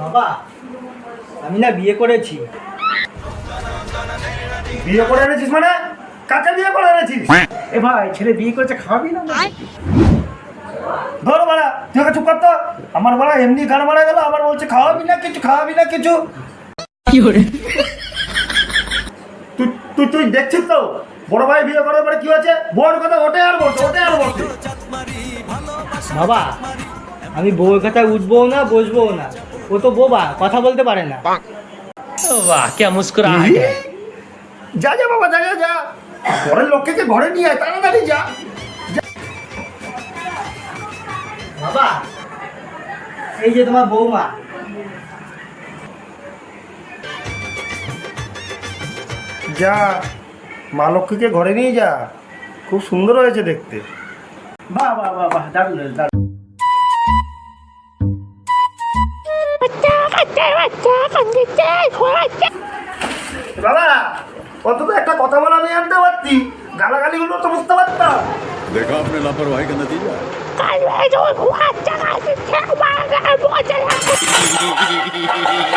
বাবা আমি না বিয়ে করেছি। বিয়ে করে এনেছিস মানে? কাকে বিয়ে করে এনেছিস? এ ভাই ছেলে বিয়ে করেছে খাওয়াবি না ধর বাড়া তুই চুপ করতো আমার বাড়া এমনি গান মারা গেল আবার বলছে খাওয়াবি না কিছু খাওয়াবি না কিছু। তুই তুই তুই দেখছিস তো? বড় ভাই বিয়ে করার পরে কি হয়েছে? বড় কথা ওঠে আর বসে ওঠে আর বসে। বাবা আমি বউয়ের কথায় উঠবো না বসবো না। ও তো বোবা কথা বলতে পারে না। বাহ কে? মুস্কুরাহট যা যা বাবা যা যা যা। ঘরের লোককে ঘরে নিয়ে আয় তাড়াতাড়ি যা। বাবা এই যে তোমার বৌমা। যা মা লক্ষ্মীকে ঘরে নিয়ে যা। খুব সুন্দর হয়েছে দেখতে। বাহ বাহ বাহ বাহ দারুণ দারুণ। বাবা অন্তত একটা কথা বলা আমি আনতে পারতি গালাগালিগুলো তো বুঝতে পারতাম देखा आपने लापरवाही का नतीजा है Kalma, du, du